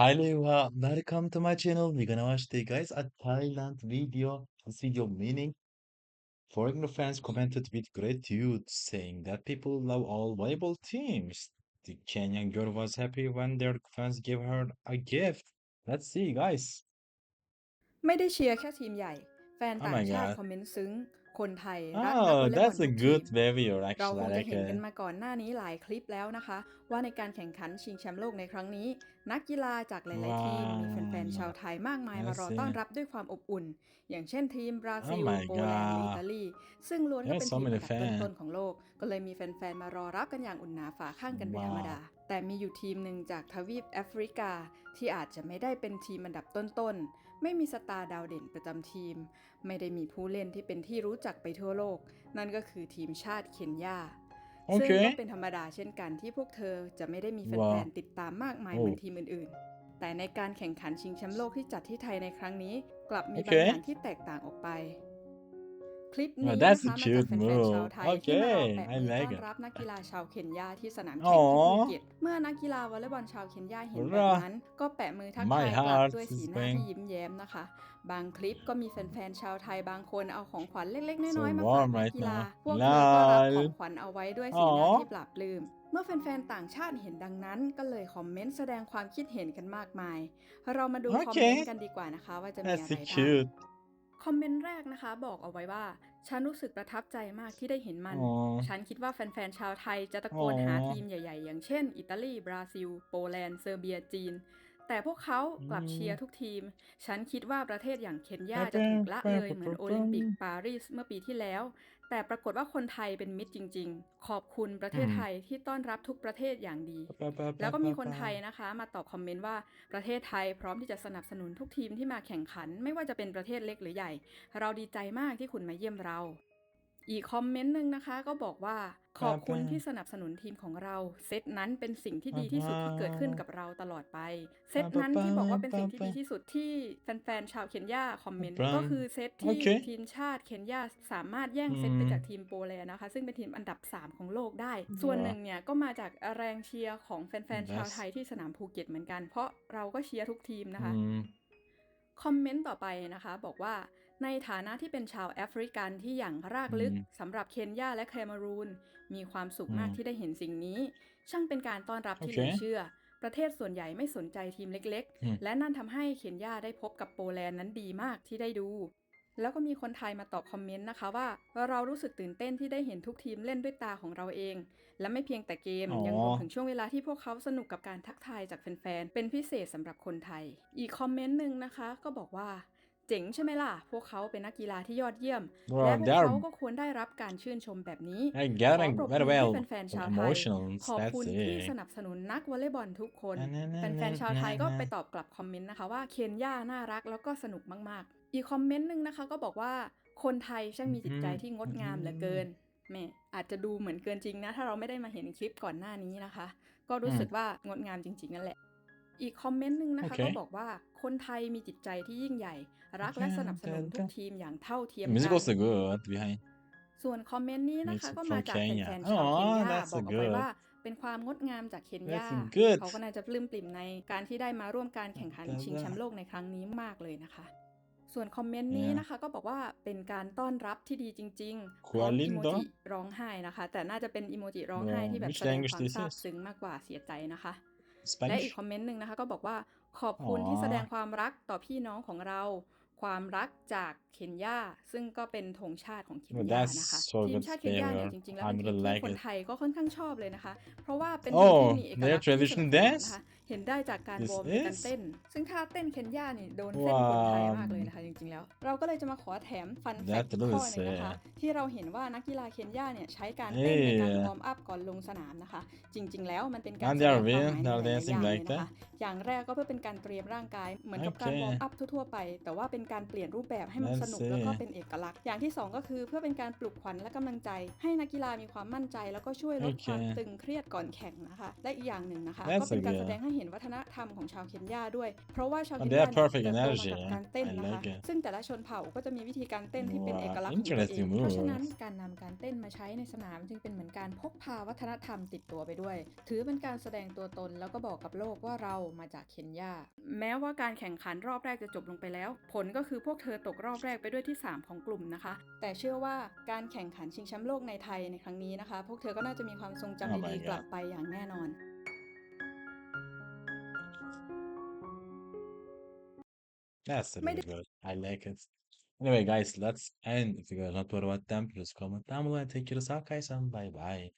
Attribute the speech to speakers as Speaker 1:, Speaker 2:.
Speaker 1: Hello, uh, welcome to my channel. We're gonna watch the guys a Thailand video. This video meaning foreigner fans commented with gratitude, saying that people love all volleyball teams. The Kenyan girl was happy when their fans gave her a gift. Let's see, guys.
Speaker 2: ไม่ได้เชียร์แค่ทีมใหญ่ แฟน
Speaker 1: Oh
Speaker 2: ต่าง
Speaker 1: my
Speaker 2: ชาติ
Speaker 1: god.
Speaker 2: คอมเมนต์ซึ้ง คนไทยรักนักวอ
Speaker 1: Oh,
Speaker 2: ลเลย์บอล
Speaker 1: that's
Speaker 2: ทุ
Speaker 1: a
Speaker 2: กที
Speaker 1: good
Speaker 2: ม
Speaker 1: video
Speaker 2: เรา
Speaker 1: actually.
Speaker 2: คง
Speaker 1: I
Speaker 2: จะ
Speaker 1: like
Speaker 2: เห็นกัน
Speaker 1: it.
Speaker 2: มาก่อนหน้านี้หลายคลิปแล้วนะคะ ว่าในการแข่งขันชิงแชมป์โลกในครั้งนี้ นักกีฬาจากหลาย ๆ ทีม มีแฟน ๆ ชาวไทยมากมายมารอ
Speaker 1: I see.
Speaker 2: ต้อนรับด้วยความอบอุ่น อย่างเช่นทีมบราซิ
Speaker 1: Oh
Speaker 2: ล
Speaker 1: my
Speaker 2: โปแลนด์และอิ
Speaker 1: god.
Speaker 2: ตาลี ซึ่งล้วนก็
Speaker 1: There's
Speaker 2: เป็น
Speaker 1: so
Speaker 2: ทีมอั
Speaker 1: many
Speaker 2: นดับ
Speaker 1: fans.
Speaker 2: ต้นๆของโลก ก็เลยมีแฟน ๆ มารอรับกันอย่างอุ่นหนาฝาข้างกันเป็นธรรมดา
Speaker 1: Wow.
Speaker 2: แต่มีอยู่ทีมหนึ่งจากทวีปแอฟริกา ที่อาจจะไม่ได้เป็นทีมอันดับต้นๆ ไม่มีสตาร์ดาวเด่นประจำทีม ไม่ได้มีผู้เล่นที่เป็นที่รู้จักไปทั่วโลก นั่นก็คือทีมชาติเคนยาซึ่งก็
Speaker 1: Okay.
Speaker 2: เป็นธรรมดาเช่นกันที่พวกเธอจะไม่ได้มีแฟ
Speaker 1: Wow.
Speaker 2: นๆติดตามมากมายเหมือน
Speaker 1: Oh.
Speaker 2: ทีมอื่นๆ แต่ในการแข่งขันชิงแชมป์โลกที่จัดที่ไทยในครั้งนี้ กลับมีบาง
Speaker 1: Okay.
Speaker 2: อย่างที่แตกต่างออกไป คลิป
Speaker 1: Well,
Speaker 2: นี้
Speaker 1: that's
Speaker 2: นะคะ
Speaker 1: a
Speaker 2: มาจาก
Speaker 1: cute
Speaker 2: แฟนๆชาว
Speaker 1: move.
Speaker 2: ไทยที่มารอ
Speaker 1: Okay,
Speaker 2: แปะ
Speaker 1: I
Speaker 2: มือต้
Speaker 1: like
Speaker 2: อน
Speaker 1: it.
Speaker 2: รับนักกีฬาชาวเคนยาที่สนามแข่งที่ภู
Speaker 1: Aww.
Speaker 2: เก็ตเมื่อนักกีฬาวอลเลย์บอลชาวเคนยาเห็นแบบ
Speaker 1: Bruh.
Speaker 2: นั้น ก็แปะมือทัก
Speaker 1: My
Speaker 2: ทายกลับ
Speaker 1: heart
Speaker 2: ด้วย
Speaker 1: is
Speaker 2: สีหน้า
Speaker 1: going.
Speaker 2: ที่ยิ้มแย้มนะคะ บางคลิปก็มีแฟนๆชาวไทยบางคนเอาของขวัญเล็กๆ
Speaker 1: So
Speaker 2: น้อยๆมาฝาก
Speaker 1: warm
Speaker 2: นัก
Speaker 1: right
Speaker 2: กีฬา
Speaker 1: now.
Speaker 2: พวกเธอก็รับของ
Speaker 1: Lol.
Speaker 2: ขวัญเอาไว้ด้วยสีหน้า
Speaker 1: Aww.
Speaker 2: ที่ปลาบปลื้มเมื่อแฟนๆต่างชาติเห็นดังนั้น ก็เลยคอมเมนต์แสดงความคิดเห็นกันมากมาย เรามาดูคอมเมนต์
Speaker 1: Okay.
Speaker 2: กันดีกว่านะคะ ว่าจะมี
Speaker 1: That's
Speaker 2: อะไร
Speaker 1: so
Speaker 2: บ้าง
Speaker 1: cute.
Speaker 2: คอมเมนต์แรกนะคะ บอกเอาไว้ว่า ฉันรู้สึกประทับใจมากที่ได้เห็นมัน
Speaker 1: Aww.
Speaker 2: ฉันคิดว่าแฟนๆ ชาวไทยจะตะโกนหาทีม
Speaker 1: Aww.
Speaker 2: ใหญ่ๆ อย่างเช่น อิตาลี บราซิล โปแลนด์ เซอร์เบีย จีน แต่พวกเขากลับเชียร์
Speaker 1: Mm.
Speaker 2: ทุกทีม ฉันคิดว่าประเทศอย่างเคนยาจะถูกละเลยเหมือนโอลิมปิกปารีสเมื่อปีที่แล้ว แต่ปรากฏว่าคนไทยเป็นมิตรจริง ๆ ขอบคุณประเทศ
Speaker 1: Mm.
Speaker 2: ไทยที่ต้อนรับทุกประเทศอย่างดี
Speaker 1: Ba, ba,
Speaker 2: แล้ว
Speaker 1: ba,
Speaker 2: ก็มี
Speaker 1: ba,
Speaker 2: คนไทย
Speaker 1: ba.
Speaker 2: นะคะ มาตอบคอมเมนต์ว่าประเทศไทยพร้อมที่จะสนับสนุนทุกทีมที่มาแข่งขัน ไม่ว่าจะเป็นประเทศเล็กหรือใหญ่ เราดีใจมากที่คุณมาเยี่ยมเรา อีกคอมเมนต์หนึ่งนะคะ ก็บอกว่าขอบคุณที่สนับสนุนทีมของเรา เซตนั้นเป็นสิ่งที่ดีที่สุดที่เกิดขึ้นกับเราตลอดไป เซตนั้นที่บอกว่าเป็นสิ่งที่ดีที่สุดที่แฟนๆชาวเคนยาคอมเมนต์ก็คือเซตที่
Speaker 1: Okay.
Speaker 2: ทีมชาติเคนยาสามารถแย่งเซตไป
Speaker 1: อืม
Speaker 2: จากทีมโปแลนด์นะคะ ซึ่งเป็นทีมอันดับ 3 ของโลกได้ ส่วนหนึ่งเนี่ยก็มาจากแรงเชียร์ของแฟนๆชาวไทยที่สนามภูเก็ตเหมือนกัน เพราะเราก็เชียร์ทุกทีมนะคะ
Speaker 1: Mm.
Speaker 2: คอมเมนต์ต่อไปนะคะ บอกว่า ในฐานะที่เป็นชาวแอฟริกันที่อย่างรากลึก
Speaker 1: อืม
Speaker 2: สำหรับเคนยาและแคเมรูน มีความสุขมาก
Speaker 1: อืม
Speaker 2: ที่ได้เห็นสิ่งนี้ ช่างเป็นการต้อนรับที่
Speaker 1: โอ
Speaker 2: เห
Speaker 1: เค
Speaker 2: ลือเชื่อ ประเทศส่วนใหญ่ไม่สนใจทีมเล็ก
Speaker 1: อืม
Speaker 2: ๆและนั่นทำให้เคนยาได้พบกับโปแลนด์นั้นดีมากที่ได้ดู แล้วก็มีคนไทยมาตอบคอมเมนต์นะคะว่าเรารู้สึกตื่นเต้นที่ได้เห็นทุกทีมเล่นด้วยตาของเราเอง และไม่เพียงแต่เกม
Speaker 1: อ๋อ
Speaker 2: ยังรวมถึงช่วงเวลาที่พวกเขาสนุกกับการทักทายจากแฟนๆเป็นพิเศษสำหรับคนไทย อีกคอมเมนต์หนึ่งนะคะ ก็บอกว่า เจ๋งใช่ไหมล่ะ พวกเขาเป็นนักกีฬาที่ยอดเยี่ยม และ
Speaker 1: Bro,
Speaker 2: พวก
Speaker 1: they're
Speaker 2: เขาก็ควรได้รับการชื่นชมแบบนี้
Speaker 1: I
Speaker 2: ข
Speaker 1: get
Speaker 2: อ
Speaker 1: it
Speaker 2: ปรบ
Speaker 1: very
Speaker 2: มือให้
Speaker 1: well.
Speaker 2: แฟนๆชาวไทย
Speaker 1: Emotional.
Speaker 2: ขอบ
Speaker 1: That's
Speaker 2: คุณที่ส
Speaker 1: it.
Speaker 2: นับสนุนนักวอลเลย์บอลทุกคน
Speaker 1: Na, na,
Speaker 2: แฟ
Speaker 1: na,
Speaker 2: น
Speaker 1: na,
Speaker 2: ๆชาวไทย
Speaker 1: na,
Speaker 2: ก็
Speaker 1: na.
Speaker 2: ไปตอบกลับคอมเมนต์นะคะว่าเคนย่าน่ารักแล้วก็สนุกมากๆ อีกคอมเมนต์หนึ่งนะคะก็บอกว่าคนไทยช่างมีจิตใจที่งดงามเหลือเกินแหม่อาจจะดูเหมือนเกินจริงนะ ถ้าเราไม่ได้มาเห็นคลิปก่อนหน้านี้นะคะ ก็รู้สึกว่างดงามจริงๆนั่นแหละ อีกคอมเมนต์หนึ่งนะคะ
Speaker 1: โอเค
Speaker 2: ก็บอกว่าคนไทยมีจิตใจที่ยิ่งใหญ่ รักและสนับสนุนทุกทีมอย่างเท่าเทียม
Speaker 1: The
Speaker 2: กั
Speaker 1: music
Speaker 2: น
Speaker 1: also good behind.
Speaker 2: ส่วนคอมเมนต์นี้นะคะ
Speaker 1: Music
Speaker 2: ก็
Speaker 1: from
Speaker 2: มาจาก
Speaker 1: Kenya
Speaker 2: แฟนๆชาวเคน
Speaker 1: Aw,
Speaker 2: ยา
Speaker 1: that's
Speaker 2: บอก
Speaker 1: so
Speaker 2: เอาไว้
Speaker 1: good.
Speaker 2: ว่าเป็นความงดงามจากเคนยา
Speaker 1: That's good.
Speaker 2: เขาก็น่าจะปลื้มปริ่มในการที่ได้มาร่วมการแข่งขันชิงแชมป์โลกในครั้งนี้มากเลยนะคะส่วนคอมเมนต์นี้
Speaker 1: Yeah.
Speaker 2: นะคะ ก็บอกว่าเป็นการต้อนรับที่ดีจริงๆพ
Speaker 1: Kuala
Speaker 2: ร้อมอีโม
Speaker 1: Lumpur
Speaker 2: จิร้องไห้นะคะ แต่น่าจะเป็นอีโมจิร้องไห้
Speaker 1: Wow,
Speaker 2: ที่แบบ
Speaker 1: which
Speaker 2: แสดง
Speaker 1: language
Speaker 2: ความ
Speaker 1: this
Speaker 2: ซาบ
Speaker 1: is?
Speaker 2: ซึ้งมากกว่าเสียใจนะคะ และ
Speaker 1: Spanish?
Speaker 2: อีกคอมเมนต์หนึ่งนะคะก็บอกว่าขอบคุณที่
Speaker 1: อ๋อ
Speaker 2: แสดงความรักต่อพี่น้องของเรา ความรักจากเคนยาซึ่งก็เป็นธงชาติของเคน
Speaker 1: Well,
Speaker 2: ยา
Speaker 1: that's
Speaker 2: นะคะ
Speaker 1: so
Speaker 2: ทีม
Speaker 1: good
Speaker 2: ชาติเคนยาเนี่ย
Speaker 1: flavor.
Speaker 2: จริงๆแล้ว
Speaker 1: I
Speaker 2: เป็นทีม
Speaker 1: really
Speaker 2: ที่
Speaker 1: like
Speaker 2: คน
Speaker 1: it.
Speaker 2: ไทยก็ค่อนข้างชอบเลยนะคะ เพราะว่าเป็นทีม
Speaker 1: Oh,
Speaker 2: ที่มีเอกลัก
Speaker 1: their
Speaker 2: ษณ์ที่สนุก
Speaker 1: traditional
Speaker 2: สนาน
Speaker 1: dance?
Speaker 2: นะคะ เห็นได้จากการ
Speaker 1: This
Speaker 2: วอร์มในการ
Speaker 1: is?
Speaker 2: เต้น ซึ่งท่าเต้นเคนยานี่โดนเส้นคนไทย
Speaker 1: Wow.
Speaker 2: มากเลยนะคะจริงๆแล้ว เราก็เลยจะมาขอแถมฟันแฟก
Speaker 1: That
Speaker 2: ต์ข้อ
Speaker 1: really
Speaker 2: หนึงนะคะ
Speaker 1: sad.
Speaker 2: ที่เราเห็นว่านักกีฬาเคนยาเนี่ยใช้การเต้นในการ
Speaker 1: Hey.
Speaker 2: วอร์มอัพก่อนลงสนามนะคะ จริง ๆ แล้วมันเป็นการ
Speaker 1: And
Speaker 2: แส
Speaker 1: they
Speaker 2: ด
Speaker 1: are
Speaker 2: งความห
Speaker 1: real.
Speaker 2: มายใน
Speaker 1: They
Speaker 2: ห
Speaker 1: are
Speaker 2: ลายๆอ
Speaker 1: dancing
Speaker 2: ย่างเลย
Speaker 1: like
Speaker 2: นะคะ
Speaker 1: that.
Speaker 2: อย่างแรกก็เพื่อเป็นการเตรียมร่างกายเหมือนกับการ
Speaker 1: Okay.
Speaker 2: วอร์มอัพทั่วๆไป แต่ว่าเป็นการเปลี่ยนรูปแบบให้มัน
Speaker 1: Let's
Speaker 2: สนุกแล้วก็
Speaker 1: see.
Speaker 2: เป็นเอกลักษณ์อย่างที่สองก็คือเพื่อเป็นการปลุกขวัญและกำลังใจ ให้นักกีฬามีความมั่นใจ แล้วก็ช่วยลดความ
Speaker 1: Okay.
Speaker 2: ตึงเครียดก่อนแข่งนะคะ และอีกอย่างหนึ่งนะคะ
Speaker 1: That's
Speaker 2: ก็เป็น
Speaker 1: a
Speaker 2: การ
Speaker 1: good.
Speaker 2: แสดงให้เห็นเห็นวัฒนธรรมของชาวเคนยาด้วย เพราะว่าชาว
Speaker 1: And
Speaker 2: เคน
Speaker 1: they
Speaker 2: ยา
Speaker 1: have
Speaker 2: เนี่ย
Speaker 1: perfect
Speaker 2: เติบโตมา
Speaker 1: energy,
Speaker 2: กับ
Speaker 1: yeah.
Speaker 2: การเต้น
Speaker 1: I
Speaker 2: นะคะ
Speaker 1: like it.
Speaker 2: ซึ่งแต่ละชนเผ่าก็จะมีวิธีการเต้นที่เป็น
Speaker 1: Wow,
Speaker 2: เอกลักษณ์ของตัวเอง
Speaker 1: interesting
Speaker 2: เพราะฉะนั้น
Speaker 1: moves.
Speaker 2: การนำการเต้นมาใช้ในสนามจึงเป็นเหมือนการพกพาวัฒนธรรมติดตัวไปด้วย ถือเป็นการแสดงตัวตนแล้วก็บอกกับโลกว่าเรามาจากเคนยา แม้ว่าการแข่งขันรอบแรกจะจบลงไปแล้ว ผลก็คือพวกเธอตกรอบแรกไปด้วยที่ 3 ของกลุ่มนะคะ แต่เชื่อว่าการแข่งขันชิงแชมป์โลกในไทยในครั้งนี้นะคะ พวกเธอก็น่าจะมีความทรงจำ
Speaker 1: Oh my
Speaker 2: ดีๆกลับ
Speaker 1: God.
Speaker 2: ไปอย่างแน่นอน
Speaker 1: That's really good. I like it. Anyway, guys, let's end. If you guys to know what them, please comment down below and take yourself, guys, and bye bye.